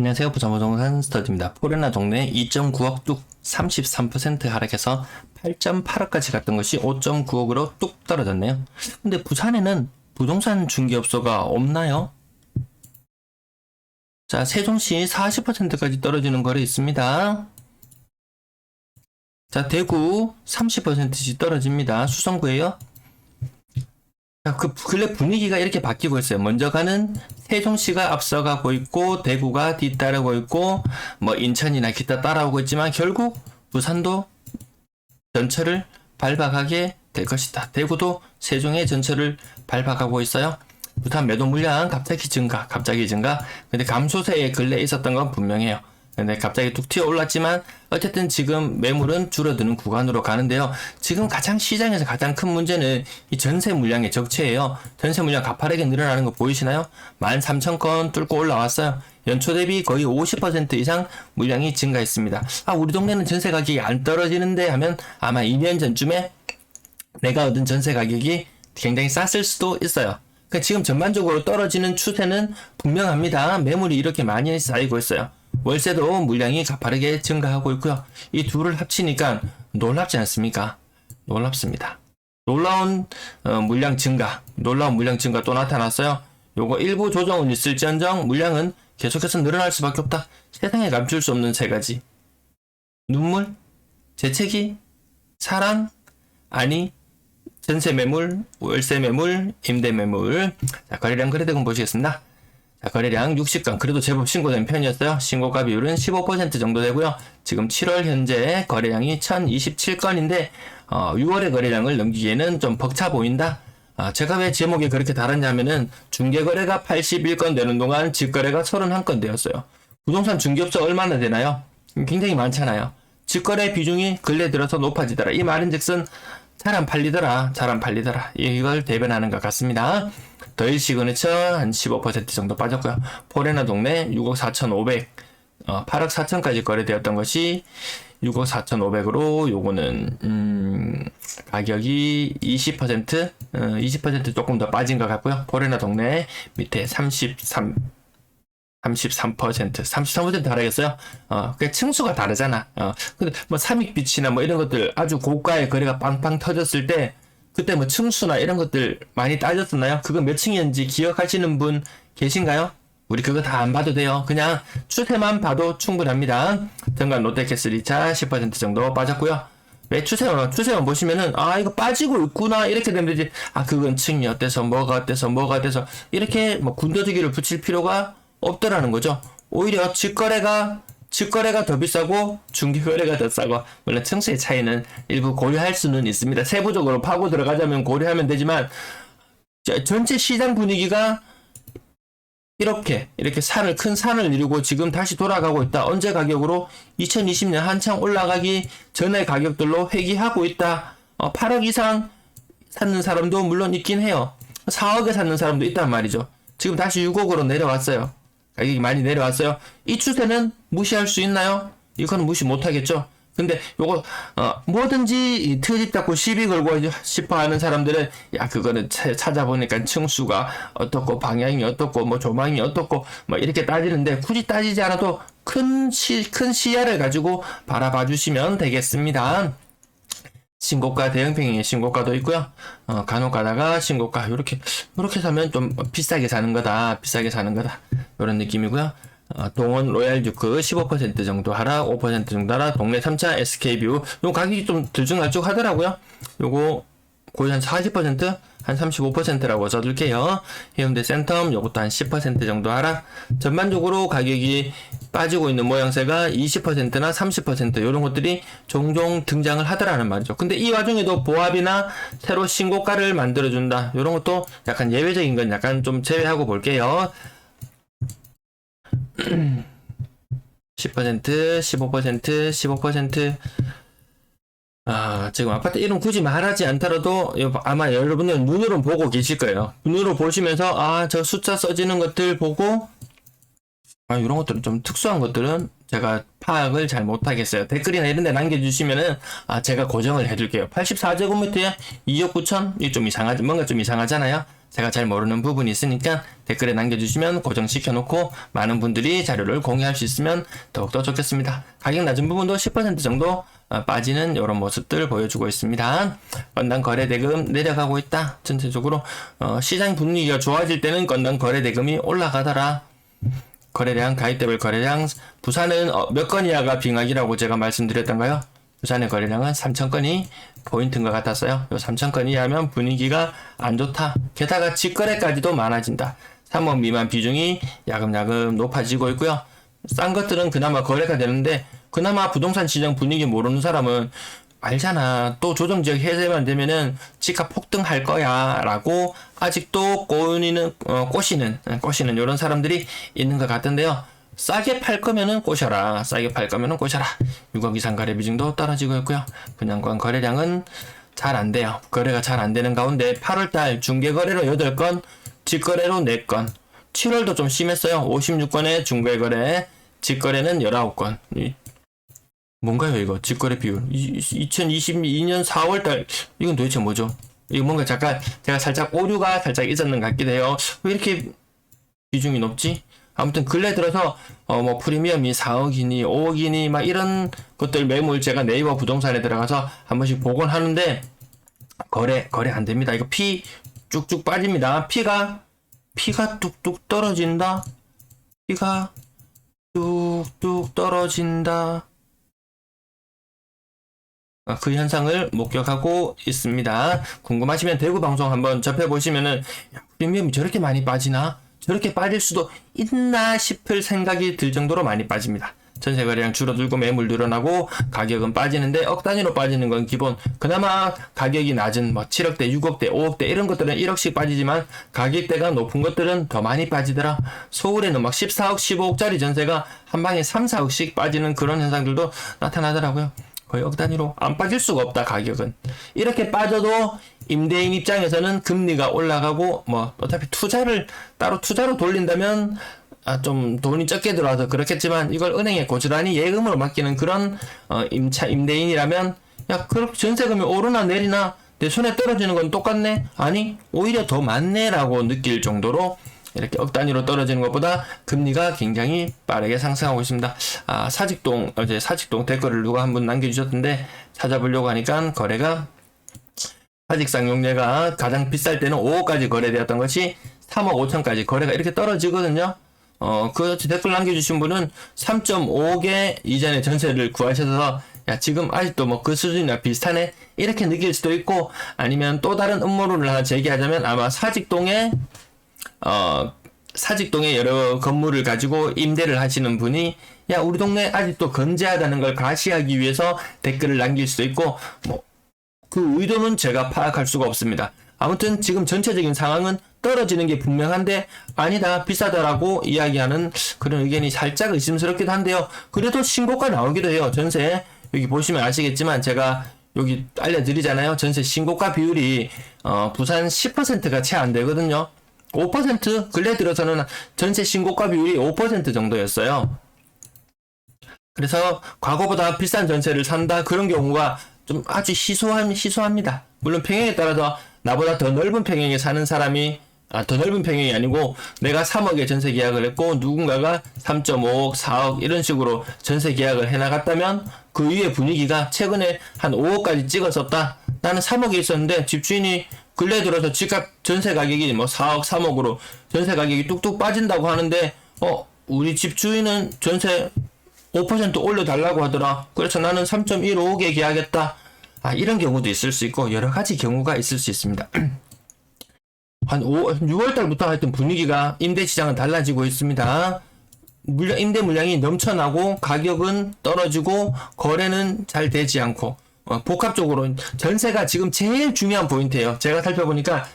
안녕하세요. 부산부동산 스터디입니다. 포레나 동네 2.9억 뚝 33% 하락해서 8.8억까지 갔던 것이 5.9억으로 뚝 떨어졌네요. 근데 부산에는 부동산 중개업소가 없나요? 자, 세종시 40%까지 떨어지는 거래 있습니다. 자, 대구 30%씩 떨어집니다. 수성구에요. 자, 그 근래 분위기가 이렇게 바뀌고 있어요. 먼저 가는 세종시가 앞서가고 있고 대구가 뒤따르고 있고 뭐 인천이나 기타 따라오고 있지만 결국 부산도 전철을 밟아가게 될 것이다. 대구도 세종의 전철을 밟아가고 있어요. 부산 매도 물량 갑자기 증가, 갑자기 증가. 근데 감소세에 근래 있었던 건 분명해요. 근데 갑자기 뚝 튀어 올랐지만 어쨌든 지금 매물은 줄어드는 구간으로 가는데요. 지금 가장 시장에서 가장 큰 문제는 이 전세 물량의 적체예요. 전세 물량 가파르게 늘어나는 거 보이시나요? 13,000건 뚫고 올라왔어요. 연초 대비 거의 50% 이상 물량이 증가했습니다. 아, 우리 동네는 전세 가격이 안 떨어지는데 하면 아마 2년 전쯤에 내가 얻은 전세 가격이 굉장히 쌌을 수도 있어요. 그러니까 지금 전반적으로 떨어지는 추세는 분명합니다. 매물이 이렇게 많이 쌓이고 있어요. 월세도 물량이 가파르게 증가하고 있고요. 이 둘을 합치니까 놀랍지 않습니까? 놀랍습니다. 놀라운 어, 물량 증가, 놀라운 물량 증가 또 나타났어요. 요거 일부 조정은 있을지언정 물량은 계속해서 늘어날 수밖에 없다. 세상에 감출 수 없는 세 가지. 눈물, 재채기, 사랑, 아니, 전세 매물, 월세 매물, 임대 매물. 자, 거래량 거래대금 보시겠습니다. 자, 거래량 60건. 그래도 제법 신고된 편이었어요. 신고가 비율은 15% 정도 되고요. 지금 7월 현재 거래량이 1027건인데, 어, 6월의 거래량을 넘기기에는 좀 벅차 보인다. 아, 제가 왜 제목이 그렇게 다르냐면은 중개거래가 81건 되는 동안 직거래가 31건 되었어요. 부동산 중개업소 얼마나 되나요? 굉장히 많잖아요. 직거래 비중이 근래 들어서 높아지더라. 이 말은 즉슨 잘 안 팔리더라. 잘 안 팔리더라. 이걸 대변하는 것 같습니다. 더일 시그니처 한 15% 정도 빠졌고요. 포레나 동네 6억 4,500, 어, 8억 4천까지 거래되었던 것이 6억 4,500으로 요거는 음, 가격이 20% 어, 20% 조금 더 빠진 것 같고요. 포레나 동네 밑에 33 33% 33% 하락했어요. 어, 그 층수가 다르잖아. 어, 근데 뭐 삼익 빛이나 뭐 이런 것들 아주 고가의 거래가 빵빵 터졌을 때 그때 뭐 층수나 이런 것들 많이 따졌었나요? 그거 몇 층이었는지 기억하시는 분 계신가요? 우리 그거 다 안 봐도 돼요. 그냥 추세만 봐도 충분합니다. 등간 롯데캐슬 2차 10% 정도 빠졌고요. 왜 추세만, 추세만 보시면은, 아, 이거 빠지고 있구나. 이렇게 되면 되지. 아, 그건 층이 어때서, 뭐가 어때서, 뭐가 어때서. 이렇게 뭐 군더더기를 붙일 필요가 없더라는 거죠. 오히려 직거래가 직거래가 더 비싸고 중개거래가 더 싸고 물론 층수의 차이는 일부 고려할 수는 있습니다. 세부적으로 파고 들어가자면 고려하면 되지만 자, 전체 시장 분위기가 이렇게 이렇게 산을 큰 산을 이루고 지금 다시 돌아가고 있다. 언제 가격으로 2020년 한창 올라가기 전의 가격들로 회귀하고 있다. 어, 8억 이상 사는 사람도 물론 있긴 해요. 4억에 사는 사람도 있단 말이죠. 지금 다시 6억으로 내려왔어요. 가격이 많이 내려왔어요. 이 추세는 무시할 수 있나요? 이거는 무시 못하겠죠. 근데 요거 어, 뭐든지 이 트집 잡고 시비 걸고 싶어 하는 사람들은 야 그거는 차- 찾아보니까 층수가 어떻고 방향이 어떻고 뭐 조망이 어떻고 뭐 이렇게 따지는데 굳이 따지지 않아도 큰, 시, 큰 시야를 가지고 바라봐 주시면 되겠습니다. 신고가 대형평의 신고가도 있고요. 어, 간혹 가다가 신고가 이렇게 이렇게 사면 좀 비싸게 사는 거다. 비싸게 사는 거다. 이런 느낌이고요. 어, 동원 로얄 듀크 15% 정도 하락, 5% 정도 하락, 동네 3차 SK뷰 요 가격이 좀 들쭉날쭉 하더라고요. 요거 거의 한 40%, 한 35%라고 써둘게요. 해운대 센텀 요것도 한 10% 정도 하락. 전반적으로 가격이 빠지고 있는 모양새가 20%나 30% 이런 것들이 종종 등장을 하더라는 말이죠. 근데 이 와중에도 보합이나 새로 신고가를 만들어준다. 이런 것도 약간 예외적인 건 약간 좀 제외하고 볼게요. 10%, 15%, 15%. 아, 지금 아파트 이름 굳이 말하지 않더라도 여- 아마 여러분들 눈으로 보고 계실 거예요. 눈으로 보시면서 아, 저 숫자 써지는 것들 보고 아, 이런 것들은 좀 특수한 것들은 제가 파악을 잘 못하겠어요. 댓글이나 이런 데 남겨주시면은, 아, 제가 고정을 해둘게요. 84제곱미터에 2억 9천? 이게 좀 이상하지, 뭔가 좀 이상하잖아요? 제가 잘 모르는 부분이 있으니까 댓글에 남겨주시면 고정시켜 놓고 많은 분들이 자료를 공유할 수 있으면 더욱더 좋겠습니다. 가격 낮은 부분도 10% 정도 어, 빠지는 이런 모습들 보여주고 있습니다. 건당 거래대금 내려가고 있다. 전체적으로 어, 시장 분위기가 좋아질 때는 건당 거래대금이 올라가더라. 거래량, 가입대별 거래량, 부산은 어, 몇 건이야가 빙하기라고 제가 말씀드렸던가요? 부산의 거래량은 3,000건이 포인트인 것 같았어요. 요 3,000건이 하면 분위기가 안 좋다. 게다가 직거래까지도 많아진다. 3억 미만 비중이 야금야금 높아지고 있고요. 싼 것들은 그나마 거래가 되는데 그나마 부동산 시장 분위기 모르는 사람은 알잖아. 또 조정 지역 해제만 되면은 집값 폭등할 거야. 라고 아직도 꼬이는, 어, 꼬시는, 어, 꼬시는 이런 사람들이 있는 것 같은데요. 싸게 팔 거면은 꼬셔라. 싸게 팔 거면은 꼬셔라. 6억 이상 거래 비중도 떨어지고 있고요. 분양권 거래량은 잘 안 돼요. 거래가 잘 안 되는 가운데 8월달 중개거래로 8건, 직거래로 4건, 7월도 좀 심했어요. 56건의 중개거래, 직거래는 19건. 이- 뭔가요 이거 직거래 비율 2022년 4월달 이건 도대체 뭐죠? 이거 뭔가 잠깐 제가 살짝 오류가 살짝 있었는 것 같기도 해요 왜 이렇게 비중이 높지? 아무튼 근래 들어서 어 뭐 프리미엄이 4억이니 5억이니 막 이런 것들 매물 제가 네이버 부동산에 들어가서 한 번씩 보곤 하는데 거래 거래 안 됩니다 이거 피 쭉쭉 빠집니다 피가 피가 뚝뚝 떨어진다 피가 뚝뚝 떨어진다 어, 그 현상을 목격하고 있습니다. 궁금하시면 대구 방송 한번 접해보시면은 야, 프리미엄이 저렇게 많이 빠지나? 저렇게 빠질 수도 있나 싶을 생각이 들 정도로 많이 빠집니다. 전세 거래량 줄어들고 매물 늘어나고 가격은 빠지는데 억 단위로 빠지는 건 기본. 그나마 가격이 낮은 뭐 7억대, 6억대, 5억대 이런 것들은 1억씩 빠지지만 가격대가 높은 것들은 더 많이 빠지더라. 서울에는 막 14억, 15억짜리 전세가 한 방에 3, 4억씩 빠지는 그런 현상들도 나타나더라고요. 거의 억 단위로 안 빠질 수가 없다 가격은. 이렇게 빠져도 임대인 입장에서는 금리가 올라가고 뭐 어차피 투자를 따로 투자로 돌린다면 아, 좀 돈이 적게 들어와서 그렇겠지만 이걸 은행에 고스란히 예금으로 맡기는 그런 어, 임차 임대인이라면 야 그렇게 전세금이 오르나 내리나 내 손에 떨어지는 건 똑같네? 아니 오히려 더 많네라고 느낄 정도로 이렇게 억 단위로 떨어지는 것보다 금리가 굉장히 빠르게 상승하고 있습니다. 아, 사직동, 어제 사직동 댓글을 누가 한 분 남겨주셨던데 찾아보려고 하니까 거래가 사직상 용례가 가장 비쌀 때는 5억까지 거래되었던 것이 3억 5천까지 거래가 이렇게 떨어지거든요. 어, 그 댓글 남겨주신 분은 3.5억에 이전에 전세를 구하셔서 야, 지금 아직도 뭐 그 수준이나 비슷하네? 이렇게 느낄 수도 있고 아니면 또 다른 음모론을 하나 제기하자면 아마 사직동에 어, 사직동에 여러 건물을 가지고 임대를 하시는 분이 야 우리 동네 아직도 건재하다는 걸 가시하기 위해서 댓글을 남길 수도 있고 뭐 그 의도는 제가 파악할 수가 없습니다. 아무튼 지금 전체적인 상황은 떨어지는 게 분명한데 아니다 비싸다라고 이야기하는 그런 의견이 살짝 의심스럽기도 한데요. 그래도 신고가 나오기도 해요. 전세 여기 보시면 아시겠지만 제가 여기 알려드리잖아요. 전세 신고가 비율이 어, 부산 10%가 채 안 되거든요. 5% 근래 들어서는 전세 신고가 비율이 5% 정도였어요. 그래서 과거보다 비싼 전세를 산다 그런 경우가 좀 아주 희소함 희소합니다. 물론 평형에 따라서 나보다 더 넓은 평형에 사는 사람이 아, 더 넓은 평형이 아니고 내가 3억에 전세 계약을 했고 누군가가 3.5억, 4억 이런 식으로 전세 계약을 해 나갔다면 그 위에 분위기가 최근에 한 5억까지 찍었었다. 나는 3억에 있었는데 집주인이 근래 들어서 집값 전세 가격이 뭐 4억, 3억으로 전세 가격이 뚝뚝 빠진다고 하는데 어 우리 집주인은 전세 5% 올려달라고 하더라. 그래서 나는 3.15억에 계약했다. 아, 이런 경우도 있을 수 있고, 여러 가지 경우가 있을 수 있습니다. 한 5, 6월 달부터 하여튼 분위기가 임대 시장은 달라지고 있습니다. 물량, 임대 물량이 넘쳐나고, 가격은 떨어지고, 거래는 잘 되지 않고, 어, 복합적으로 전세가 지금 제일 중요한 포인트예요. 제가 살펴보니까,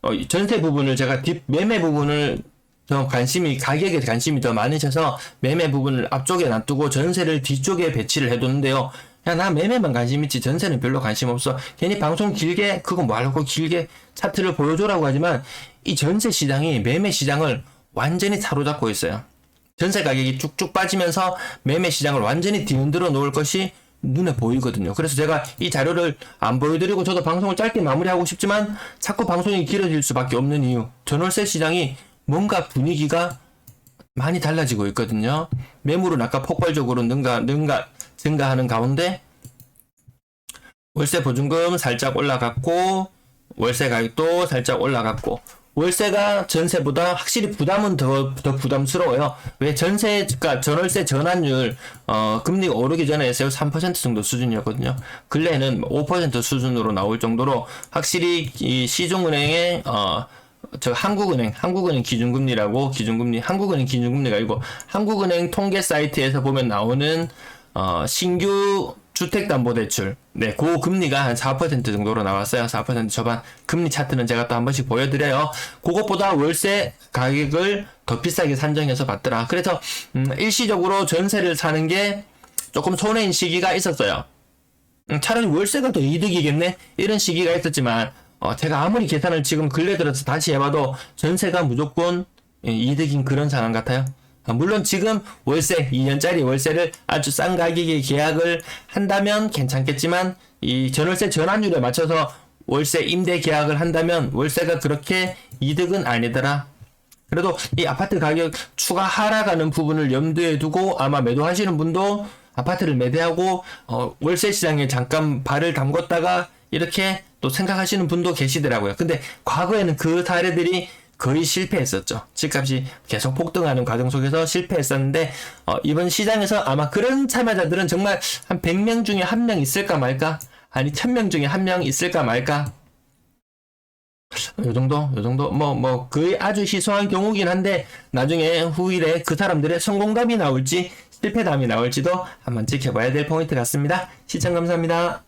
어, 이 전세 부분을 제가 뒷 매매 부분을 더 관심이 가격에 관심이 더 많으셔서 매매 부분을 앞쪽에 놔두고 전세를 뒤쪽에 배치를 해뒀는데요. 야 나 매매만 관심 있지 전세는 별로 관심 없어. 괜히 방송 길게 그거 말고 길게 차트를 보여줘라고 하지만 이 전세 시장이 매매 시장을 완전히 사로잡고 있어요. 전세 가격이 쭉쭉 빠지면서 매매 시장을 완전히 뒤흔들어 놓을 것이 눈에 보이거든요. 그래서 제가 이 자료를 안 보여드리고 저도 방송을 짧게 마무리하고 싶지만 자꾸 방송이 길어질 수밖에 없는 이유. 전월세 시장이 뭔가 분위기가 많이 달라지고 있거든요. 매물은 아까 폭발적으로 능가, 능가, 증가하는 가운데 월세 보증금 살짝 올라갔고 월세 가격도 살짝 올라갔고 월세가 전세보다 확실히 부담은 더, 더 부담스러워요. 왜 전세가 전월세 전환율 어, 금리가 오르기 전에 SO 3% 정도 수준이었거든요. 근래에는 5% 수준으로 나올 정도로 확실히 이 시중은행의 어, 저 한국은행, 한국은행 기준금리라고 기준금리, 한국은행 기준금리가 아니고 한국은행 통계 사이트에서 보면 나오는 어, 신규 주택담보대출, 네, 그 금리가 한 4% 정도로 나왔어요. 4% 초반 금리 차트는 제가 또 한 번씩 보여드려요. 그것보다 월세 가격을 더 비싸게 산정해서 받더라. 그래서 음, 일시적으로 전세를 사는 게 조금 손해인 시기가 있었어요. 음, 차라리 월세가 더 이득이겠네 이런 시기가 있었지만 어, 제가 아무리 계산을 지금 근래 들어서 다시 해봐도 전세가 무조건 예, 이득인 그런 상황 같아요. 아, 물론 지금 월세 2년짜리 월세를 아주 싼 가격에 계약을 한다면 괜찮겠지만 이 전월세 전환율에 맞춰서 월세 임대 계약을 한다면 월세가 그렇게 이득은 아니더라. 그래도 이 아파트 가격 추가 하락하는 부분을 염두에 두고 아마 매도하시는 분도 아파트를 매도하고 어, 월세 시장에 잠깐 발을 담궜다가 이렇게 또 생각하시는 분도 계시더라고요. 근데 과거에는 그 사례들이 거의 실패했었죠. 집값이 계속 폭등하는 과정 속에서 실패했었는데 어, 이번 시장에서 아마 그런 참여자들은 정말 한 100명 중에 한 명 있을까 말까? 아니 1000명 중에 한 명 있을까 말까? 요 정도, 요 정도, 뭐, 뭐, 거의 아주 희소한 경우긴 한데, 나중에 후일에 그 사람들의 성공담이 나올지, 실패담이 나올지도 한번 지켜봐야 될 포인트 같습니다. 시청 감사합니다.